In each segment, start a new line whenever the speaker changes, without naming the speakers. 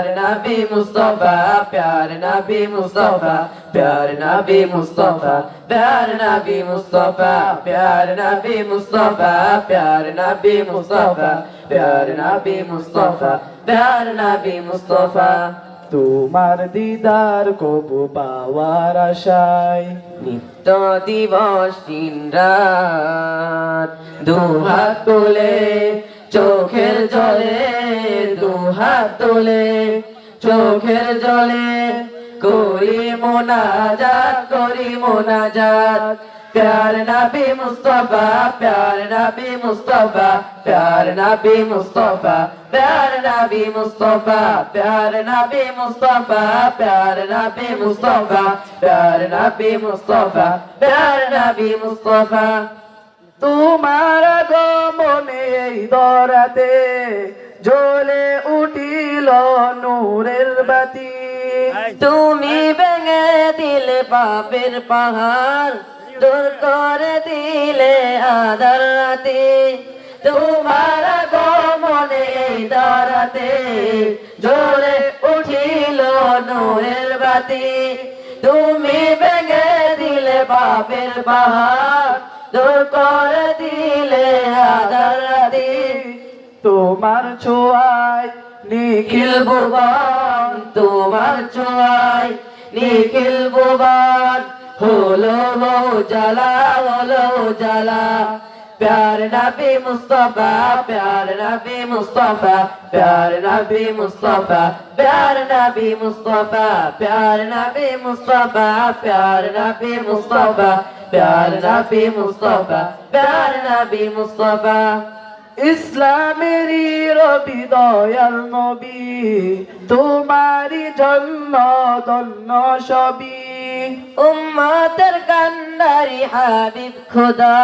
प्यारे नबी मुस्तफा प्यारे नबी मुस्तफा प्यारे नबी मुस्तफा प्यारे नबी मुस्तफा प्यारे नबी मुस्तफा प्यारे नबी मुस्तफा प्यारे नबी मुस्तफा प्यारे नबी मुस्तफा
তোমার দিদার কবু পাওয়ার আশায়
নিত্য দিবস দিন রাত দুহাত তোলে চোখের জলে দুহাত তোলে, চোখের জলে করি মোনাজাত করি মোনাজাত। প্যার নবী মুস্তফা, প্যার নবী মুস্তফা, প্যার নবী মুস্তফা, প্যার নবী মুস্তফা, প্যার নবী মুস্তফা, প্যার নবী মুস্তফা, প্যার নবী মুস্তফা, প্যার নবী মুস্তফা।
তোমার এই দরাতে জ্বলে উঠিল নূরের বাতি।
তুমি ভেঙে দিলে পাপের পাহাড় দূর করে দিলে আধার রাতে। তোমার গমনে দাঁড়াতে জোরে উঠিল নূরের বাতি। তুমি ভেঙে দিলে পাপের পাহাড় দূর করে দিলে
তোমার ছোঁয়ায় নিখিল
ভুবন তোমার ছোঁয়ায় নিখিল ভুবন হলো জ্বালা হলো জ্বালা প্যার নবী মুস্তফা, প্যার নবী মুস্তফা, প্যার নবী মুস্তফা, প্যার নবী মুস্তফা, প্যার নবী মুস্তফা, প্যার নবী মুস্তফা, প্যার নবী মুস্তফা, প্যার নবী মুস্তফা।
ইসলামেরই রবি দয়াল নবী, তোমারই জন্ম ধন্য সবই।
উম্মতের কান্ডারি হাবিব খোদা,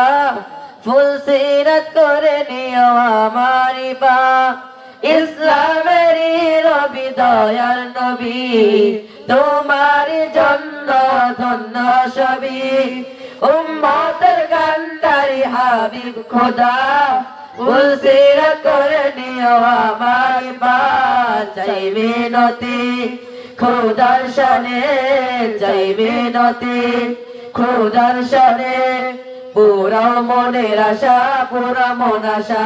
ফুল সিরত করে নিও আমারি পা ইসলামেরই রবি দয়ার নবী তোমারি জন্য ধন্য সবই। উম্মতের কান্ডারি হাবিব খোদা সিরত করে নিও আমার চাই নতি খোদার শানে চাই নতি খোদার শানে পুরা মনের আশা পুরা মন আশা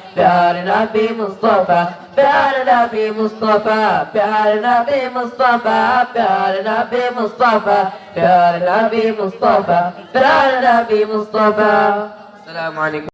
प्यार नबी मुस्तफा प्यार नबी मुस्तफा प्यार नबी मुस्तफा प्यार नबी मुस्तफा प्यार नबी मुस्तफा प्यार नबी मुस्तफा सलाम